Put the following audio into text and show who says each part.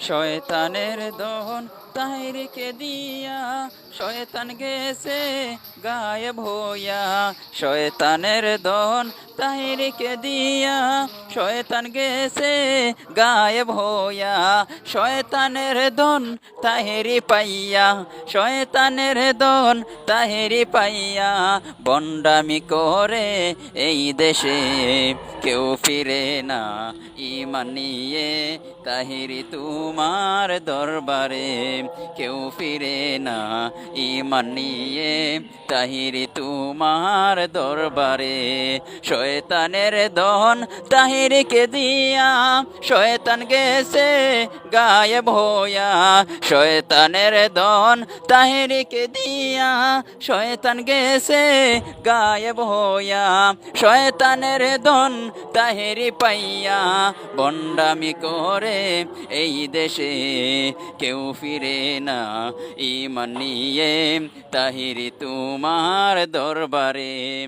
Speaker 1: শয়তানের দহন তাহিরকে দিয়া, শয়তান গেছে গায়েব হইয়া। শয়তানের দহন তাহিরকে দিয়া, শয়তান গেছে গায়েব হইয়া। শয়তানের দন তাহেরি পাইয়া, শয়তানের দন তাহেরি পাইয়া। বন্ডামি করে এই দেশে কেউ ফিরে না। ইমান নিয়ে তাহিরি তোমার দরবারে কেউ ফিরে না। ইমান নিয়ে তাহিরি তোমার দরবারে শয়তানের দহন তাহিরিকে দিয়া, শয়তান গেছে গায়েব হইয়া। শয়তানের দন তাহিরিকে দিয়া, শয়তান গেছে গায়েব হইয়া। শয়তানের দন তাহেরি পাইয়া বন্ডামি করে এই দেশে কেউ ফিরে না। ইমান নিয়ে তাহিরি তোমার দরবারে।